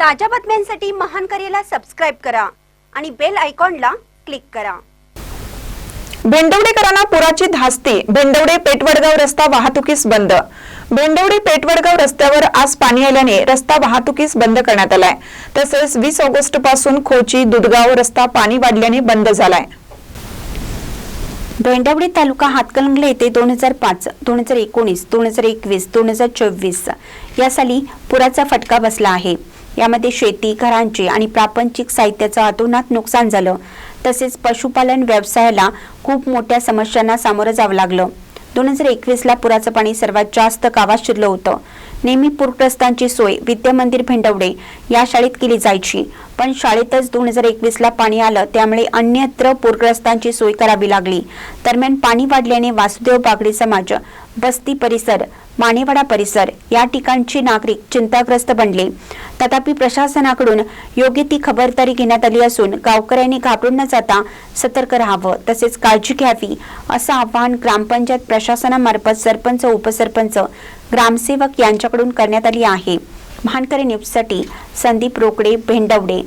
ताज्या बातम्यांसाठी महान करेला सबस्क्राईब करा आणि बेल आयकॉनला क्लिक करा. भेंडवडेकरांना पुराची धास्ती. भेंडवडे पेटवडगाव रस्ता वाहतुकीस बंद. भेंडवडे पेटवडगाव रस्त्यावर आज पाणी आल्याने रस्ता वाहतुकीस बंद करण्यात आलाय. तसेच वीस ऑगस्टपासून खोची दुधगाव रस्ता पाणी वाढल्याने बंद झालाय. भेंडवडी तालुका हातकणंगले येथे दोन हजार पाच दोन हजार एकोणीस दोन हजार एकवीस दोन हजार चोवीस या साली पुराचा फटका बसला आहे. यामध्ये शेती घरांचे आणि प्रापंचिक साहित्याचं अतोनात नुकसान झालं. तसेच पशुपालन व्यवसायाला खूप मोठ्या समस्यांना सामोरं जावं लागलं. दोन हजार एकवीसला पुराचं पाणी सर्वात जास्त गावात शिरलं होतं. नेहमी पूरग्रस्तांची सोय विद्यामंदिर भेंडवडे या शाळेत केली जायची. पण शाळेतच दोन हजार एकवीसला पाणी आलं त्यामुळे अन्यत्र पूरग्रस्तांची सोय करावी लागली. दरम्यान पाणी वाढल्याने वासुदेव बागडे समाज बस्ती परिसर मानेवाडा परिसर या ठिकाणचे नागरिक चिंताग्रस्त बनले. तथापि प्रशासनाकडून योग्य ती खबरदारी घेण्यात आली असून गावकऱ्यांनी घाबरून न जाता सतर्क राहावं तसेच काळजी घ्यावी असं आवाहन ग्रामपंचायत प्रशासनामार्फत सरपंच उपसरपंच ग्रामसेवक यांच्याकडून करण्यात आली आहे. भानकरे न्यूजसाठी संदीप रोकडे भेंडवडे.